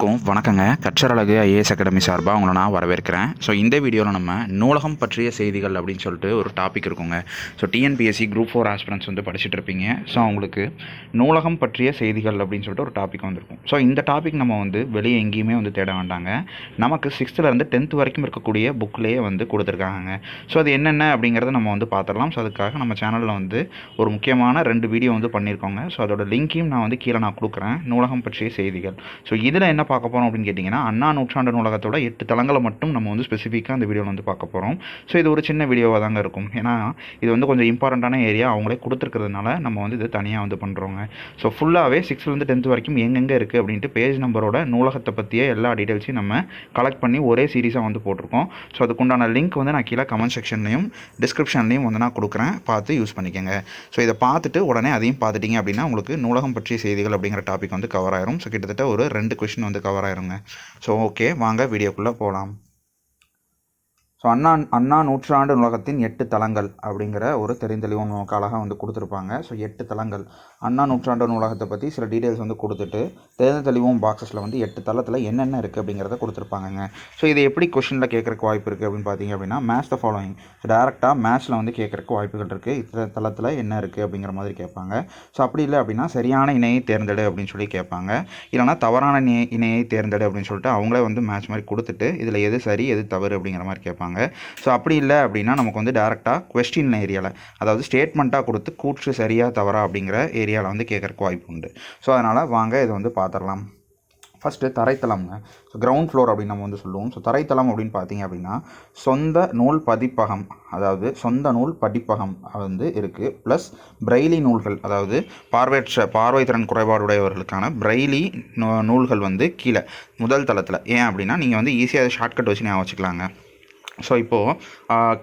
க்கும் வணக்கங்க. கற்றரழகு IAS academy சார்பாக உங்களை நான் வரவேற்கிறேன். ஸோ இந்த வீடியோவில் நம்ம நூலகம் பற்றிய செய்திகள் அப்படின்னு சொல்லிட்டு ஒரு டாபிக் இருக்குங்க. So TNPSC group four aspirants வந்து படிச்சுட்டு இருப்பீங்க. ஸோ அவங்களுக்கு நூலகம் பற்றிய செய்திகள் அப்படின்னு சொல்லிட்டு ஒரு டாபிக் வந்திருக்கும். ஸோ இந்த டாபிக் நம்ம வந்து வெளியே எங்கேயுமே வந்து தேட வேண்டாங்க. நமக்கு சிக்ஸ்த்துலேருந்து டென்த் வரைக்கும் இருக்கக்கூடிய புக்லேயே வந்து கொடுத்துருக்காங்க ஸோ அது என்னென்ன அப்படிங்கிறத நம்ம வந்து பார்த்துடலாம். ஸோ அதுக்காக நம்ம சேனலில் வந்து ஒரு முக்கியமான ரெண்டு வீடியோ வந்து பண்ணியிருக்கோங்க. ஸோ அதோட லிங்க்கையும் நான் வந்து கீழே நான் கொடுக்குறேன். நூலகம் பற்றிய செய்திகள். ஸோ இதில் என்ன பார்க்க போகிறோம் அப்படின்னு கேட்டிங்கன்னா அண்ணா நூற்றாண்டு நூலகத்தோட எட்டு தளங்களை மட்டும் நம்ம வந்து ஸ்பெசிஃபிக்காக அந்த வீடியோவில் வந்து பார்க்க போகிறோம் ஸோ இது ஒரு சின்ன வீடியோவாக தாங்க இருக்கும். ஏன்னா இது வந்து கொஞ்சம் இம்பார்ட்டண்ட்டான ஏரியா அவங்களே கொடுத்துருக்கிறதுனால நம்ம வந்து இது தனியாக வந்து பண்ணுறோங்க ஸோ ஃபுல்லாகவே சிக்ஸ்த்லேருந்து டென்த் வரைக்கும் எங்கெங்கே இருக்குது அப்படின்ட்டு பேஜ் நம்பரோட நூலகத்தை பற்றிய எல்லா டீட்டெயில்ஸையும் நம்ம கலெக்ட் பண்ணி ஒரே சீரிஸாக வந்து போட்டிருக்கோம். ஸோ அதுக்குண்டான லிங்க் வந்து நான் கீழே கமெண்ட் செக்ஷன்லையும் டிஸ்கிரிப்ஷன்லையும் வந்து நான் கொடுக்குறேன். பார்த்து யூஸ் பண்ணிக்கோங்க. ஸோ இதை பார்த்துட்டு உடனே அதையும் பார்த்துட்டிங்க அப்படின்னா உங்களுக்கு நூலகம் பற்றிய செய்திகள் அப்படிங்கிற டாபிக் வந்து கவர் ஆயிரும். ஸோ கிட்டத்தட்ட ஒரு ரெண்டு கொஷின் வந்து கவர் ஆயிருங்க. ஸோ ஓகே வாங்க வீடியோக்குள்ளே போகலாம் ஸோ அண்ணா அண்ணா நூற்றாண்டு நூலகத்தின் எட்டு தளங்கள் அப்படிங்கிற ஒரு தெரிந்தெளிவு நமக்கு அழகாக வந்து கொடுத்துருப்பாங்க. ஸோ எட்டு தளங்கள் அண்ணா நூற்றாண்டு நூலகத்தை பற்றி சில டீட்டெயில்ஸ் வந்து கொடுத்துட்டு தேர்ந்த தெளிவும் பாக்ஸஸில் வந்து எட்டு தளத்தில் என்னென்ன இருக்குது அப்படிங்கிறத கொடுத்துருப்பாங்கங்க. ஸோ இது எப்படி கொஷினில் கேட்குறக்கு வாய்ப்பு இருக்குது அப்படின்னு பார்த்தீங்க அப்படின்னா மேட்ச் த ஃபாலோயிங் ஸோ டேரெக்டாக மேட்ச்சில் வந்து கேட்குறக்கு வாய்ப்புகள் இருக்குது இந்த தளத்தில் என்ன இருக்குது அப்படிங்கிற மாதிரி கேட்பாங்க. ஸோ அப்படி இல்லை அப்படின்னா சரியான இணையை தேர்ந்தெடு அப்படின்னு சொல்லி கேட்பாங்க. இல்லைனா தவறான இணையை தேர்ந்தெடு அப்படின்னு சொல்லிட்டு அவங்களே வந்து மேட்ச் மாதிரி கொடுத்துட்டு இதில் எது சரி எது தவறு அப்படிங்கிற மாதிரி கேட்பாங்க. ஸோ அப்படி இல்லை அப்படின்னா நமக்கு வந்து டேரெக்டாக கொஸ்டின் ஏரியாவில் அதாவது ஸ்டேட்மெண்ட்டாக கொடுத்து கூற்று சரியாக தவறா அப்படிங்கிற ஏரியாவில் வந்து கேட்குறக்கு வாய்ப்பு உண்டு. ஸோ அதனால் வாங்க இதை வந்து பார்த்துடலாம் ஃபஸ்ட்டு தரைத்தளம்ங்க. ஸோ கிரவுண்ட் ஃப்ளோர் அப்படின்னு நம்ம வந்து சொல்லுவோம். ஸோ தரைத்தளம் அப்படின்னு பார்த்தீங்க அப்படின்னா சொந்த நூல் பதிப்பகம் அதாவது சொந்த நூல் படிப்பகம் வந்து இருக்குது ப்ளஸ் பிரெய்லி நூல்கள் அதாவது பார்வையற்ற பார்வை திறன் குறைபாடுடையவர்களுக்கான பிரெய்லி நூ- நூல்கள் வந்து கீழே முதல் தளத்தில். ஏன் அப்படின்னா நீங்கள் வந்து ஈஸியாக ஷார்ட்கட் வச்சு ஞாபகம் வச்சுக்கலாங்க. ஸோ இப்போது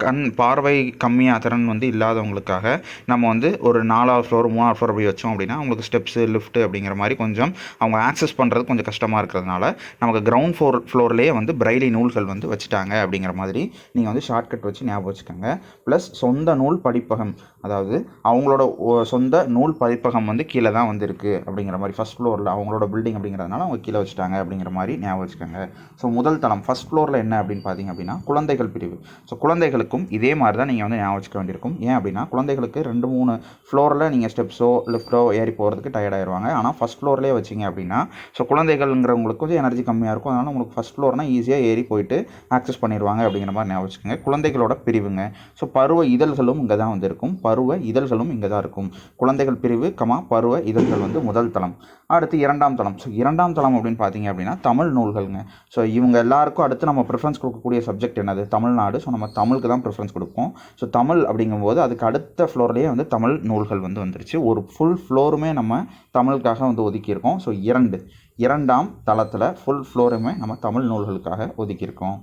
கண் பார்வை கம்மியாக திறன் வந்து இல்லாதவங்களுக்காக நம்ம வந்து ஒரு நாலாவது ஃப்ளோர் மூணாவது ஃப்ளோர் அப்படி வச்சோம் அப்படின்னா அவங்களுக்கு ஸ்டெப்ஸு லிஃப்ட்டு அப்படிங்கிற மாதிரி கொஞ்சம் அவங்க ஆக்சஸ் பண்ணுறது கொஞ்சம் கஷ்டமாக இருக்கிறதுனால நமக்கு கிரவுண்ட் ஃப்ளோர் ஃப்ளோர்லேயே வந்து பிரைலி நூல்கள் வந்து வச்சுட்டாங்க அப்படிங்கிற மாதிரி நீங்கள் வந்து ஷார்ட்கட் வச்சு ஞாபகம் வச்சுக்கோங்க. ப்ளஸ் சொந்த நூல் படிப்பகம். அதாவது அவங்களோட சொந்த நூல் படிப்பகம் வந்து கீழே தான் வந்து இருக்குது அப்படிங்கிற மாதிரி ஃபஸ்ட் ஃப்ளோரில் அவங்களோட பில்டிங் அப்படிங்கிறதுனால அவங்க கீழே வச்சுட்டாங்க அப்படிங்கிற மாதிரி ஞாபகம் வச்சுக்கோங்க. ஸோ முதல் தளம் ஃபஸ்ட் ஃப்ளோரில் என்ன அப்படின்னு பார்த்தீங்க அப்படின்னா குழந்தைகள் பிரிவு. ஸோ குழந்தைகளுக்கும் இதே மாதிரி தான் நீங்கள் வந்து ஞாபகம் வச்சுக்க வேண்டியிருக்கும். ஏன் அப்படின்னா குழந்தைகளுக்கு ரெண்டு மூணு ஃப்ளோரில் நீங்கள் ஸ்டெப்ஸோ லிஃப்ட்டோ ஏறி போகிறதுக்கு டயர்ட் ஆயிடுவாங்க ஆனால் ஃபஸ்ட் ஃப்ளோர்லேயே வச்சிங்க அப்படின்னா ஸோ குழந்தைகள்ங்கிறவங்களுக்கு கொஞ்சம் எனர்ஜி கம்மியாக இருக்கும். அதனால் உங்களுக்கு ஃபஸ்ட் ஃப்ளோர்னால் ஈஸியாக ஏறி போயிட்டு ஆக்சஸ் பண்ணிடுவாங்க அப்படிங்கிற மாதிரி ஞாபகம் வச்சுக்கோங்க. குழந்தைகளோட பிரிவுங்க. ஸோ பருவ இதழ்களும் இங்கே தான் வந்து இருக்கும் பருவ இதழ்களும் இங்கே தான் இருக்கும். குழந்தைகள் பிரிவு கமா பருவ இதழ்கள் வந்து முதல் தளம். அடுத்து இரண்டாம் தளம். ஸோ இரண்டாம் தளம் அப்படின்னு பார்த்தீங்க அப்படின்னா தமிழ் நூல்கள்ங்க. ஸோ இவங்க எல்லாருக்கும் அடுத்து நம்ம ப்ரிஃபரன்ஸ் கொடுக்கக்கூடிய சப்ஜெக்ட் என்னது? தமிழ்நாடு. ஸோ நம்ம தமிழுக்கு தான் ப்ரிஃபரன்ஸ் கொடுப்போம். ஸோ தமிழ் அப்படிங்கும்போது அதுக்கு அடுத்த ஃப்ளோர்லேயே வந்து தமிழ் நூல்கள் வந்து வந்துருச்சு. ஒரு ஃபுல் ஃப்ளோருமே நம்ம தமிழுக்காக வந்து ஒதுக்கியிருக்கோம். ஸோ இரண்டு. இரண்டாம் தளத்தில் ஃபுல் ஃப்ளோருமே நம்ம தமிழ் நூல்களுக்காக ஒதுக்கியிருக்கோம்.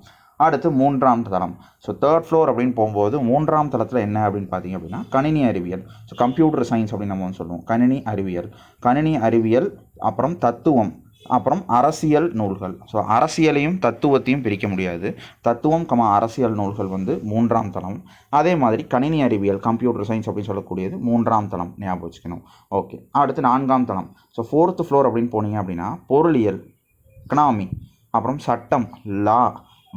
அடுத்து மூன்றாம் தளம். ஸோ தேர்ட் ஃப்ளோர் அப்படின்னு போகும்போது மூன்றாம் தளத்தில் என்ன அப்படின்னு பார்த்தீங்க அப்படின்னா கணினி அறிவியல். ஸோ கம்ப்யூட்டர் சயின்ஸ் அப்படின்னு நம்ம சொல்லுவோம். கணினி அறிவியல். கணினி அறிவியல் அப்புறம் தத்துவம் அப்புறம் அரசியல் நூல்கள். ஸோ அரசியலையும் தத்துவத்தையும் பிரிக்க முடியாது. தத்துவம் கமா அரசியல் நூல்கள் வந்து மூன்றாம் தளம். அதே மாதிரி கணினி அறிவியல் கம்ப்யூட்டர் சயின்ஸ் அப்படின்னு சொல்லக்கூடியது மூன்றாம் தளம். ஞாபகம் வச்சுக்கணும். ஓகே அடுத்து நான்காம் தளம். ஸோ ஃபோர்த்து ஃப்ளோர் அப்படின்னு போனீங்க அப்படின்னா பொருளியல் எக்கனாமி அப்புறம் சட்டம் லா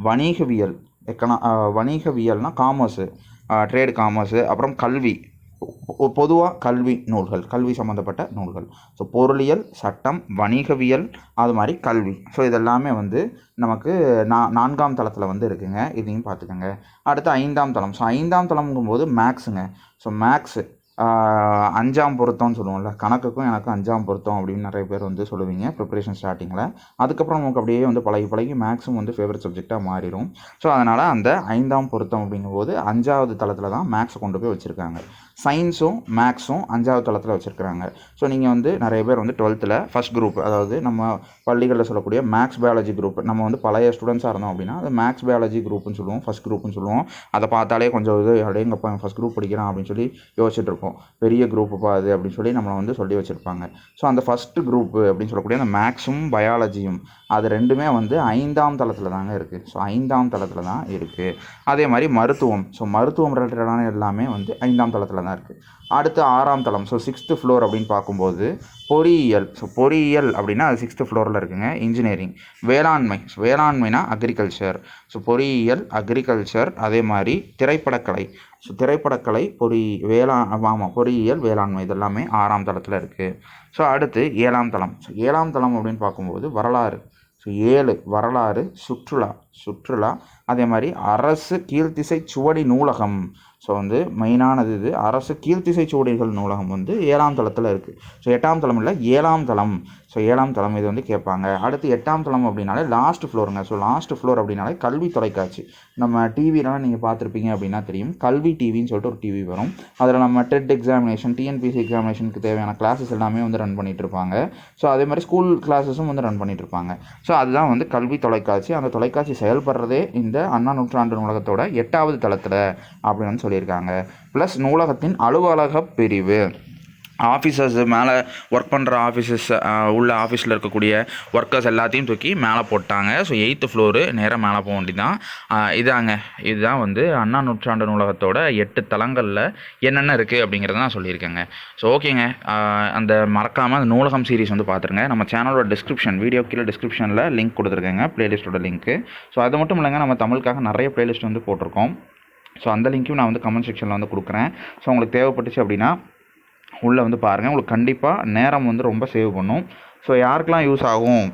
வணிகவியல் எக்கனா வணிகவியல்னால் காமர்ஸு ட்ரேடு காமர்ஸு அப்புறம் கல்வி. பொதுவாக கல்வி நூல்கள் கல்வி சம்மந்தப்பட்ட நூல்கள். ஸோ பொருளியல் சட்டம் வணிகவியல் அது மாதிரி கல்வி. ஸோ இதெல்லாமே வந்து நமக்கு நா நான்காம் தளத்தில் வந்து இருக்குங்க. இதையும் பார்த்துக்கோங்க. அடுத்து ஐந்தாம் தளம். ஸோ ஐந்தாம் தளம்ங்கும்போது மேக்ஸுங்க ஸோ மேக்ஸு அஞ்சாம் பொருத்தம்னு சொல்லுவோம்ல கணக்குக்கும் எனக்கும் அஞ்சாம் பொருத்தம் அப்படின்னு நிறைய பேர் வந்து சொல்லுவீங்க ப்ரிப்பரேஷன் ஸ்டார்டிங்கில் அதுக்கப்புறம் நமக்கு அப்படியே வந்து பழகி பழகி மேக்ஸும் வந்து ஃபேவரட் சப்ஜெக்டாக மாறிடும் ஸோ அதனால் அந்த ஐந்தாம் பொருத்தம் அப்படிங்கும்போது அஞ்சாவது தளத்தில் தான் மேக்ஸை கொண்டு போய் வச்சுருக்காங்க. சயின்ஸும் மேக்ஸும் அஞ்சாவது தளத்தில் வச்சுருக்காங்க ஸோ நீங்கள் வந்து நிறைய பேர் வந்து டுவெல்த்தில் ஃபஸ்ட் குரூப் அதாவது நம்ம பள்ளிகளில் சொல்லக்கூடிய மேக்ஸ் பயாலஜி குரூப் நம்ம வந்து பழைய ஸ்டூடெண்ட்ஸாக இருந்தோம் அப்படின்னா அது மேக்ஸ் பயாலஜி குரூப்னு சொல்லுவோம் ஃபஸ்ட் குரூப்னு சொல்லுவோம். அதை பார்த்தாலே கொஞ்சம் இது அடேங்கப்பா ஃபஸ்ட் குரூப் படிக்கிறான் அப்படின்னு சொல்லி யோசிச்சுட்டு இருப்போம். பெரிய குரூப்புப்பா அது அப்படின்னு சொல்லி நம்மளை வந்து சொல்லி வச்சுருப்பாங்க. ஸோ அந்த ஃபஸ்ட்டு குரூப்பு அப்படின்னு சொல்லக்கூடிய அந்த மேக்ஸும் பயாலஜியும் அது ரெண்டுமே வந்து ஐந்தாம் தளத்தில் தாங்க இருக்குது ஸோ ஐந்தாம் தளத்தில் தான் இருக்குது அதே மாதிரி மருத்துவம். ஸோ மருத்துவம் ரிலேட்டடான எல்லாமே வந்து ஐந்தாம் தளத்தில் தான் இருக்குது அடுத்து ஆறாம் தளம். ஸோ சிக்ஸ்த்து ஃப்ளோர் அப்படின்னு பார்க்கும்போது பொறியியல். ஸோ பொறியியல் அப்படின்னா அது சிக்ஸ்த்து ஃப்ளோரில் இருக்குங்க இன்ஜினியரிங் வேளாண்மை. ஸோ வேளாண்மைனா அக்ரிகல்ச்சர் ஸோ பொறியியல் அக்ரிகல்ச்சர் அதே மாதிரி திரைப்படக்கலை. ஸோ திரைப்படக்கலை பொறி வேளா ஆமாம் பொறியியல் வேளாண்மை இதெல்லாமே ஆறாம் தளத்தில் இருக்குது ஸோ அடுத்து ஏழாம் தளம். ஸோ ஏழாம் தளம் அப்படின்னு பார்க்கும்போது வரலாறு. ஸோ ஏழு வரலாறு சுற்றுலா. சுற்றுலா அதே மாதிரி அரசு கீழ்த்திசை சுவடி நூலகம். ஸோ வந்து மெயினானது இது. அரசு கீழ்த்திசை சுவடிகள் நூலகம் வந்து ஏழாம் தளத்தில் இருக்குது ஸோ எட்டாம் தளம் இல்லை ஏழாம் தளம். ஸோ ஏழாம் தளம் இது வந்து கேட்பாங்க. அடுத்து எட்டாம் தளம் அப்படின்னாலே லாஸ்ட் ஃப்ளோருங்க ஸோ லாஸ்ட் ஃப்ளோர் அப்படின்னாலே கல்வி தொலைக்காட்சி. நம்ம டிவிலலாம் நீங்கள் பார்த்துருப்பீங்க அப்படின்னா தெரியும். கல்வி டிவின்னு சொல்லிட்டு ஒரு டிவி வரும். அதில் நம்ம டெட் எக்ஸாமினேஷன் டிஎன்பிசி எக்ஸாமினேஷனுக்கு தேவையான கிளாஸஸ் எல்லாமே வந்து ரன் பண்ணிகிட்ருப்பாங்க இருப்பாங்க. ஸோ அதே மாதிரி ஸ்கூல் கிளாஸஸும் வந்து ரன் பண்ணிகிட்ருப்பாங்க இருப்பாங்க. ஸோ அதுதான் வந்து கல்வி தொலைக்காட்சி. அந்த தொலைக்காட்சி செயல்படுறதே இந்த அண்ணா நூற்றாண்டு நூலகத்தோட எட்டாவது தளத்தில் அப்படின்னு சொல்லியிருக்காங்க. ப்ளஸ் நூலகத்தின் அலுவலக பிரிவு. ஆஃபீஸர்ஸ் மேலே ஒர்க் பண்ணுற ஆஃபீஸஸ் உள்ள ஆஃபீஸில் இருக்கக்கூடிய ஒர்க்கர்ஸ் எல்லாத்தையும் தூக்கி மேலே போட்டாங்க. ஸோ எயித்து ஃப்ளோரு நேராக மேலே போக வேண்டியதான் இதாங்க. இதுதான் வந்து அண்ணா நூற்றாண்டு நூலகத்தோட எட்டு தளங்களில் என்னென்ன இருக்குது அப்படிங்கிறத நான் சொல்லியிருக்கேங்க. ஸோ ஓகேங்க. அந்த மறக்காமல் அந்த நூலகம் சீரிஸ் வந்து பார்த்துருங்க நம்ம சேனலோட டிஸ்கிரிப்ஷன் வீடியோ கீழே டிஸ்கிரிப்ஷனில் லிங்க் கொடுத்துருக்கேங்க. ப்ளேலிஸ்ட்டோட லிங்க்கு ஸோ அது மட்டும் இல்லைங்க. நம்ம தமிழுக்காக நிறைய ப்ளேலிஸ்ட் வந்து போட்டிருக்கோம். ஸோ அந்த லிங்க்கும் நான் வந்து கமெண்ட் செக்ஷனில் வந்து கொடுக்குறேன். ஸோ உங்களுக்கு தேவைப்பட்டுச்சு அப்படின்னா உள்ளே வந்து பாருங்கள் உங்களுக்கு கண்டிப்பாக நேரம் வந்து ரொம்ப சேவ் பண்ணும். ஸோ யாருக்கெல்லாம் யூஸ் ஆகும்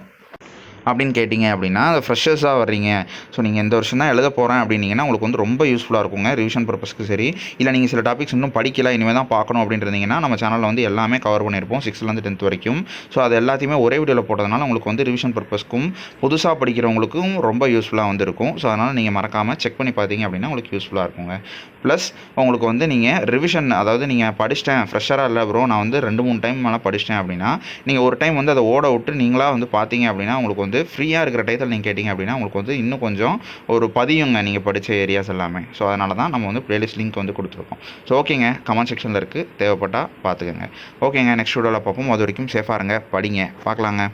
அப்படின்னு கேட்டிங்க அப்படின்னா அது ஃப்ரெஷர்ஸாக வர்றீங்க. ஸோ நீங்கள் இந்த வருஷம் தான் எழுத போகிறேன் அப்படின்னீங்கன்னா உங்களுக்கு வந்து ரொம்ப யூஸ்ஃபுல்லாக இருக்குங்க. ரிவிஷன் பர்பஸ்க்கு சரி. இல்லை நீங்கள் சில டாபிக்ஸ் இன்னும் படிக்கல இனிமேல் தான் பார்க்கணும் அப்படின்னு இருந்தீங்கன்னா நம்ம சேனலில் வந்து எல்லாமே கவர் பண்ணியிருப்போம் சிக்ஸ்த்லேருந்து டென்த் வரைக்கும். ஸோ அது எல்லாத்தையுமே ஒரே வீடியோவில் போட்டதுனால உங்களுக்கு வந்து ரிவிஷன் பர்பஸ்க்கும் புதுசாக படிக்கிறவங்களுக்கும் ரொம்ப யூஸ்ஃபுல்லாக வந்து இருக்கும். ஸோ அதனால் நீங்கள் மறக்காமல் செக் பண்ணி பார்த்தீங்க அப்படின்னா உங்களுக்கு யூஸ்ஃபுல்லாக இருக்குங்க. ப்ளஸ் உங்களுக்கு வந்து நீங்கள் ரிவிஷன் அதாவது நீங்கள் படிச்சிட்டேன் ஃப்ரெஷராக இல்லை ப்ரோ நான் வந்து ரெண்டு மூணு டைம் மேலே படிச்சிட்டேன் அப்படின்னா நீங்கள் ஒரு டைம் வந்து அதை ஓட விட்டு நீங்களாக வந்து பார்த்தீங்க அப்படின்னா உங்களுக்கு வந்து ஃப்ரீயாக இருக்கிற டயத்தில் நீங்கள் கேட்டிங்க அப்படின்னா உங்களுக்கு வந்து இன்னும் கொஞ்சம் ஒரு பதியுங்க நீங்கள் படித்த ஏரியாஸ் எல்லாமே. ஸோ அதனால தான் நம்ம வந்து ப்ளேலிஸ்ட் லிங்க் வந்து கொடுத்துருக்கோம். ஸோ ஓகேங்க கமெண்ட் செக்ஷனில் இருக்குது தேவைப்பட்டால் பார்த்துக்கோங்க ஓகேங்க நெக்ஸ்ட் வீடியோவில் பார்ப்போம். அது வரைக்கும் சேஃபாக இருங்க படிங்க. பார்க்கலாங்க.